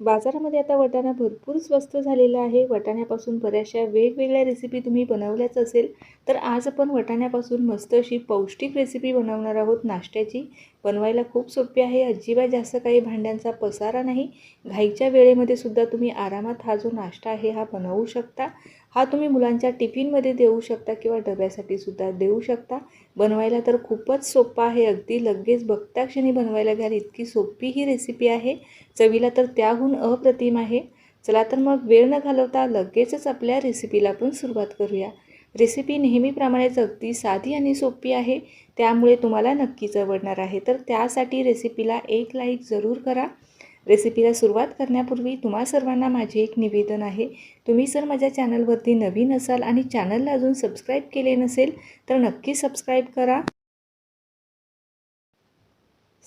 बाजारामध्ये आता वाटाणा भरपूर स्वस्त झालेला आहे. वाटाण्यापासून बऱ्याचशा वेगवेगळ्या रेसिपी तुम्ही बनवल्याच असेल. तर आज आपण वाटाण्यापासून मस्त अशी पौष्टिक रेसिपी बनवणार आहोत नाश्त्याची. बनवायला खूप सोपी आहे. अजिबात जास्त काही भांड्यांचा पसारा नाही. घाईच्या वेळेमध्ये सुद्धा तुम्ही आरामात हा जो नाश्ता आहे हा बनवू शकता. हा तुम्ही मुलांच्या टिफिनमध्ये देऊ शकता किंवा डब्यासाठी सुद्धा देऊ शकता. बनवायला तर खूपच सोपा आहे. अगदी लगेच बघता क्षणी बनवायला घ्याल इतकी सोपी ही रेसिपी आहे. चवीला तर त्याहून अप्रतिम आहे. चला तर मग वेळ न घालवता लगेचच आपल्या रेसिपीला पण सुरुवात करूया. रेसिपी नेहमीप्रमाणेच अगदी साधी आणि सोपी आहे त्यामुळे तुम्हाला नक्कीच आवडणार आहे. तर त्यासाठी रेसिपीला एक लाईक जरूर करा. रेसिपीला सुरुवात करण्यापूर्वी तुम्हा सर्वांना माझे एक निवेदन आहे. तुम्ही जर माझ्या चॅनलवरती नवीन असाल आणि चॅनलला अजून सबस्क्राईब केले नसेल तर नक्की सबस्क्राईब करा.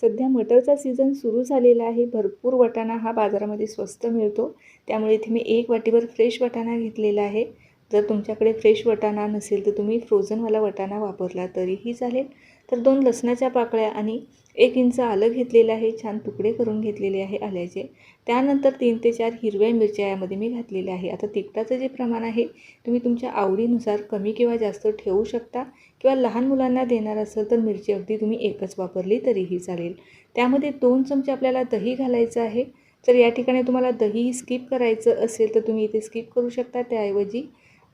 सध्या मटरचा सीझन सुरू झालेला आहे. भरपूर वाटाणा हा बाजारामध्ये स्वस्त मिळतो. त्यामुळे इथे मी एक वाटीभर फ्रेश वाटाणा घेतलेला आहे. जर तुमच्याकडे फ्रेश वटाणा नसेल तर तुम्ही फ्रोझनवाला वटाणा वापरला तरीही चालेल. तर दोन लसणाच्या पाकळ्या आणि एक इंच आलं घेतलेलं आहे छान तुकडे करून घेतलेले आहे आल्याचे. त्यानंतर तीन ते चार हिरव्या मिरच्या यामध्ये मी घातलेल्या आहे. आता तिखटाचं जे प्रमाण आहे तुम्ही तुमच्या आवडीनुसार कमी किंवा जास्त ठेवू शकता किंवा लहान मुलांना देणार असेल तर मिरची अगदी तुम्ही एकच वापरली तरीही चालेल. त्यामध्ये दोन चमचे आपल्याला दही घालायचं आहे. जर या ठिकाणी तुम्हाला दही स्किप करायचं असेल तर तुम्ही इथे स्किप करू शकता. त्याऐवजी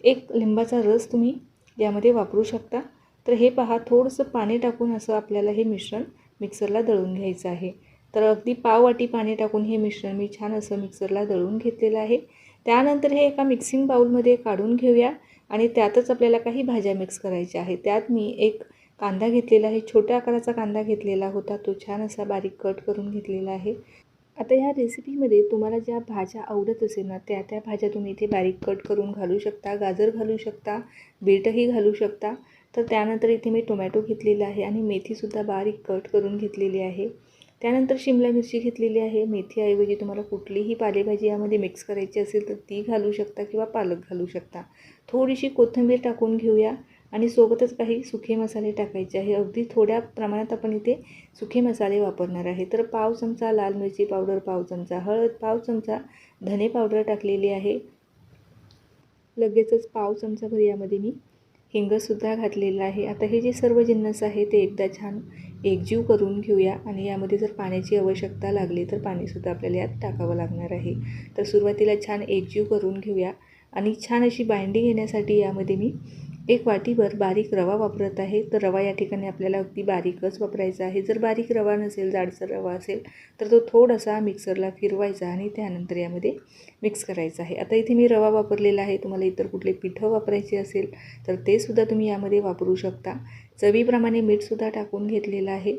एक लिंबाचा रस तुम्ही यामध्ये वापरू शकता. तर हे पहा थोडंसं पाणी टाकून असं आपल्याला हे मिश्रण मिक्सरला दळून घ्यायचं आहे. तर अगदी पाव वाटी पाणी टाकून हे मिश्रण मी छान असं मिक्सरला दळून घेतलेलं आहे. त्यानंतर हे एका मिक्सिंग बाऊलमध्ये काढून घेऊया आणि त्यातच आपल्याला काही भाज्या मिक्स करायच्या आहे त्यात मी एक कांदा घेतलेला आहे छोट्या आकाराचा कांदा घेतलेला होता. तो छान असा बारीक कट करून घेतलेला आहे. आता ह्या रेसिपीमध्ये तुम्हाला ज्या भाज्या आवडत असेल ना त्या त्या भाज्या तुम्ही इथे बारीक कट करून घालू शकता गाजर घालू शकता बीटही घालू शकता. तर त्यानंतर इथे मी टोमॅटो घेतलेला आहे आणि मेथीसुद्धा बारीक कट करून घेतलेली आहे. त्यानंतर शिमला मिरची घेतलेली आहे. मेथीऐवजी तुम्हाला कुठलीही पालेभाजी यामध्ये मिक्स करायची असेल तर ती घालू शकता किंवा पालक घालू शकता. थोडीशी कोथिंबीर टाकून घेऊया. आणि सोबतच काही सुखे मसाले टाकायचे आहे. अगदी थोड्या प्रमाणात आपण इथे सुखे मसाले वापरणार आहे. तर पाव चमचा लाल मिरची पावडर पाव चमचा हळद पाव चमचा धने पावडर टाकलेली आहे. लगेचच पाव चमचाभर यामध्ये मी हिंगसुद्धा घातलेलं आहे. आता हे जे सर्व जिन्नस आहे ते एकदा छान एकजीव करून घेऊया आणि यामध्ये जर पाण्याची आवश्यकता लागली तर पाणीसुद्धा आपल्याला यात टाकावं लागणार आहे. तर सुरुवातीला छान एकजीव करून घेऊया आणि छान अशी बाइंडिंग येण्यासाठी यामध्ये मी एक वाटीभर बारीक रवा वापरत आहे. तर रवा या ठिकाणी आपल्याला अगदी बारीकच वापरायचा आहे. जर बारीक रवा नसेल जाडसर रवा असेल तर तो थोडासा मिक्सरला फिरवायचा आणि त्यानंतर यामध्ये मिक्स करायचा आहे. आता इथे मी रवा वापरलेला आहे. तुम्हाला इतर कुठले पिठं वापरायचे असेल तर ते सुद्धा तुम्ही यामध्ये वापरू शकता. चवीप्रमाणे मीठसुद्धा टाकून घेतलेलं आहे.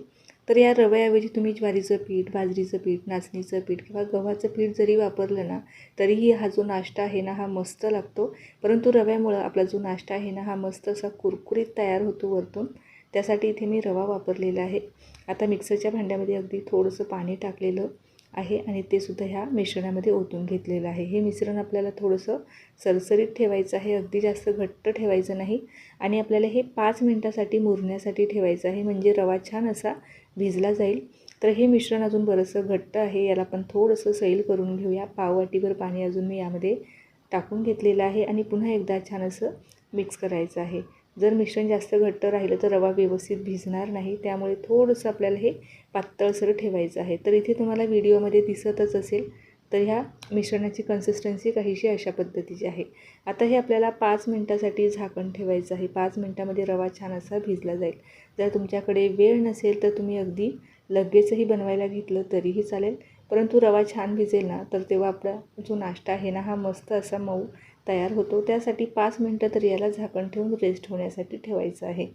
तर या रव्याऐवजी तुम्ही ज्वारीचं पीठ बाजरीचं पीठ नाचणीचं पीठ किंवा गव्हाचं पीठ जरी वापरलं ना तरीही हा जो नाश्ता आहे ना हा मस्त लागतो. परंतु रव्यामुळं आपला जो नाश्ता आहे ना हा मस्त असा कुरकुरीत तयार होतो वरतून. त्यासाठी इथे मी रवा वापरलेला आहे. आता मिक्सरच्या भांड्यामध्ये अगदी थोडंसं पाणी टाकलेलं. आहे आणि ते सुद्धा ह्या मिश्रणामध्ये ओतून घेतलेलं आहे. हे मिश्रण आपल्याला थोडंसं सरसरीत ठेवायचं आहे अगदी जास्त घट्ट ठेवायचं नाही आणि आपल्याला हे पाच मिनटासाठी मुरण्यासाठी ठेवायचं आहे. म्हणजे रवा छान असा भिजला जाईल. तर हे मिश्रण अजून बरंचसं घट्ट आहे. याला आपण थोडंसं सैल करून घेऊया. पाववाटीभर पाणी अजून मी यामध्ये टाकून घेतलेलं आहे आणि पुन्हा एकदा छान असं मिक्स करायचं आहे. जर मिश्रण जास्त घट्ट राहिलं तर रवा व्यवस्थित भिजणार नाही त्यामुळे थोडंसं आपल्याला हे पातळसर ठेवायचं आहे. तर इथे तुम्हाला व्हिडिओमध्ये दिसतच असेल तर ह्या मिश्रणाची कन्सिस्टन्सी काहीशी अशा पद्धतीची आहे. आता हे आपल्याला पाच मिनटासाठी झाकण ठेवायचं आहे. पाच मिनटामध्ये रवा छान असा भिजला जाईल. जर तुमच्याकडे वेळ नसेल तर तुम्ही अगदी लगेचही बनवायला घेतलं तरीही चालेल. परंतु रवा छान भिजेल ना तर तेव्हा आपला जो नाश्ता आहे ना हा मस्त असा मऊ तयार होतो. त्यासाठी पाच मिनटं तरी याला झाकण ठेवून रेस्ट होण्यासाठी ठेवायचं आहे.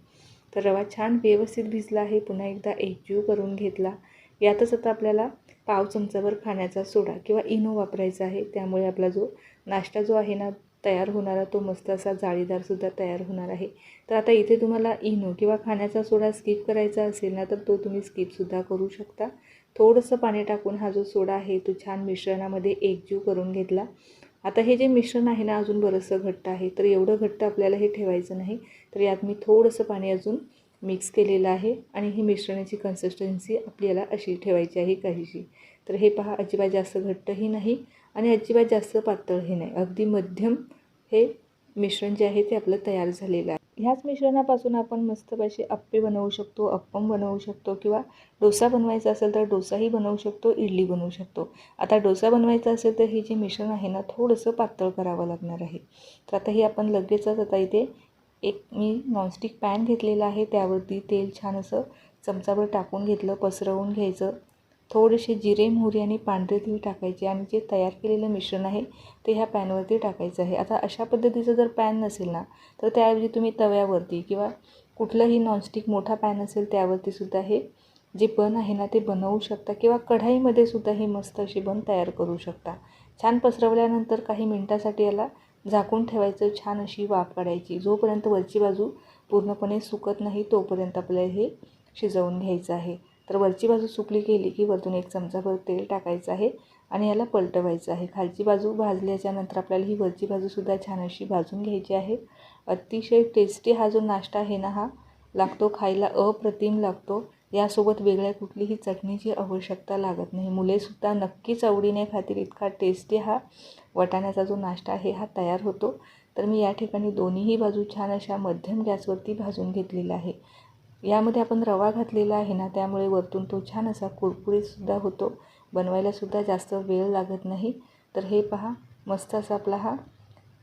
तर रवा छान व्यवस्थित भिजला आहे. पुन्हा एकदा एकजीव करून घेतला. यातच आता आपल्याला पाव चमचाभर खाण्याचा सोडा किंवा इनो वापरायचा आहे. त्यामुळे आपला जो नाश्ता जो आहे ना तयार होणारा तो मस्त असा जाळीदारसुद्धा तयार होणार आहे. तर आता इथे तुम्हाला इनो किंवा खाण्याचा सोडा स्किप करायचा असेल ना तर तो तुम्ही स्किपसुद्धा करू शकता. थोडंसं पाणी टाकून हा जो सोडा आहे तो छान मिश्रणामध्ये एकजीव करून घेतला. आता हे जे मिश्रण आहे ना अजून बरंचसं घट्ट आहे. तर एवढं घट्ट आपल्याला हे ठेवायचं नाही. तर यात मी थोडंसं पाणी अजून मिक्स केलेलं आहे. आणि ही मिश्रणाची कन्सिस्टन्सी आपल्याला अशी ठेवायची आहे काहीशी. तर हे पहा अजिबात जास्त घट्टही नाही आणि अजिबात जास्त पातळही नाही. अगदी मध्यम हे मिश्रण जे आहे ते आपलं तयार झालेलं आहे. ह्याच मिश्रणापासून आपण मस्तपैसे अप्पे बनवू शकतो अप्पम बनवू शकतो किंवा डोसा बनवायचा असेल तर डोसाही बनवू शकतो इडली बनवू शकतो. आता डोसा बनवायचा असेल तर हे जे मिश्रण आहे ना थोडंसं पातळ करावं लागणार आहे. तर आता हे आपण लगेचच आता इथे एक मी नॉनस्टिक पॅन घेतलेला आहे त्यावरती तेल छान असं चमचाभर टाकून घेतलं पसरवून घ्यायचं. थोडेसे जिरे मोहरी आणि पांढरे तीळ टाकायचे. आणि जे तयार केलेलं मिश्रण आहे ते ह्या पॅनवरती टाकायचं आहे. आता अशा पद्धतीचं जर पॅन नसेल ना तर त्याऐवजी तुम्ही तव्यावरती किंवा कुठलंही नॉनस्टिक मोठा पॅन असेल त्यावरती सुद्धा हे जे बन आहे ना ते बनवू शकता किंवा कढाईमध्ये सुद्धा हे मस्त अशी बन तयार करू शकता. छान पसरवल्यानंतर काही मिनटासाठी याला झाकून ठेवायचं छान अशी वाफ काढायची. जोपर्यंत वरची बाजू पूर्णपणे सुकत नाही तोपर्यंत आपल्याला हे शिजवून घ्यायचं आहे. तर वरची बाजू सुकली गेली की वरतून एक चमचाभर तेल टाकायचं आहे आणि याला पलटवायचं आहे. खालची बाजू भाजल्याच्या नंतर आपल्याला ही वरची बाजूसुद्धा छान अशी भाजून घ्यायची आहे. अतिशय टेस्टी हा जो नाश्ता आहे ना हा लागतो खायला अप्रतिम लागतो. यासोबत वेगळ्या कुठलीही चटणीची आवश्यकता लागत नाही. मुलेसुद्धा नक्कीच आवडीने खातील. इतका टेस्टी हा वाटाण्याचा जो नाश्ता आहे हा तयार होतो. तर मी या ठिकाणी दोन्हीही बाजू छान अशा मध्यम गॅसवरती भाजून घेतलेला आहे. यामध्ये आपण रवा घातलेला आहे ना त्यामुळे वरतून तो छान असा कुरकुरीतसुद्धा होतो. बनवायलासुद्धा जास्त वेळ लागत नाही. तर हे पहा मस्त असा आपला हा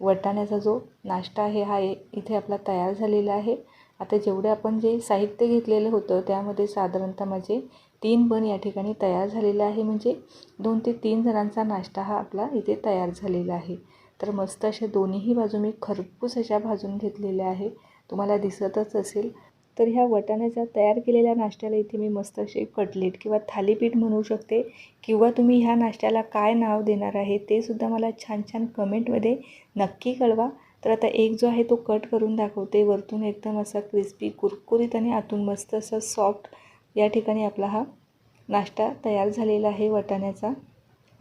वटाण्याचा जो नाश्ता आहे हा इथे आपला तयार झालेला आहे. आता जेवढे आपण जे साहित्य घेतलेलं होतं त्यामध्ये साधारणतः माझे तीन बन या ठिकाणी तयार झालेलं आहे. म्हणजे दोन ते तीन जणांचा नाश्ता हा आपला इथे तयार झालेला आहे. तर मस्त अशा दोन्हीही बाजू मी खरपूस अशा भाजून घेतलेल्या आहे. तुम्हाला दिसतच असेल. तर ह्या वटाण्याचा तयार केलेल्या नाश्त्याला इथे मी मस्त असे कटलेट किंवा थालीपीठ म्हणू शकते किंवा तुम्ही ह्या नाश्त्याला काय नाव देणार आहे ते सुद्धा मला छान छान कमेंटमध्ये नक्की कळवा. तर आता एक जो आहे तो कट करून दाखवते. वरतून एकदम असा क्रिस्पी कुरकुरीत आणि आतून मस्त असा सॉफ्ट या ठिकाणी आपला हा नाश्ता तयार झालेला आहे वटाण्याचा.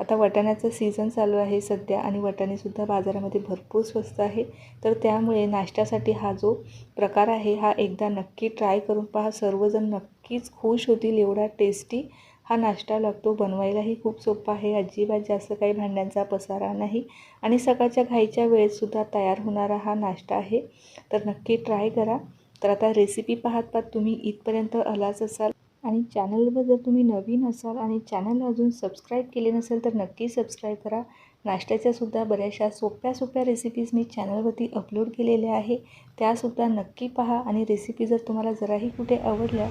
आता वाटाण्याचं सीझन चालू आहे सध्या आणि वाटाणेसुद्धा बाजारामध्ये भरपूर स्वस्त आहे. तर त्यामुळे नाश्त्यासाठी हा जो प्रकार आहे हा एकदा नक्की ट्राय करून पहा. सर्वजण नक्कीच खुश होतील एवढा टेस्टी हा नाश्ता लागतो. बनवायलाही खूप सोपा आहे. अजिबात जास्त काही भांड्यांचा पसारा नाही. आणि सकाळच्या घाईच्या वेळेतसुद्धा तयार होणारा हा नाश्ता आहे. तर नक्की ट्राय करा. तर आता रेसिपी पाहत पाहत तुम्ही इथपर्यंत आलाच असाल. आणि चॅनलवर जर तुम्ही नवीन असाल आणि चॅनल अजून सबस्क्राईब केले नसेल तर नक्की सबस्क्राईब करा. नाश्त्याच्यासुद्धा बऱ्याचशा सोप्या सोप्या रेसिपीज मी चॅनलवरती अपलोड केलेल्या आहे. त्यासुद्धा नक्की पहा आणि रेसिपी जर तुम्हाला जराही कुठे आवडल्या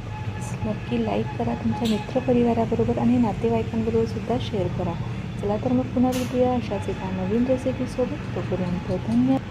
नक्की लाईक करा तुमच्या मित्रपरिवाराबरोबर आणि नातेवाईकांबरोबर सुद्धा शेअर करा. चला तर मग पुन्हा भेटूया अशाच एका नवीन रेसिपीसोबत तोपर्यंत धन्यवाद.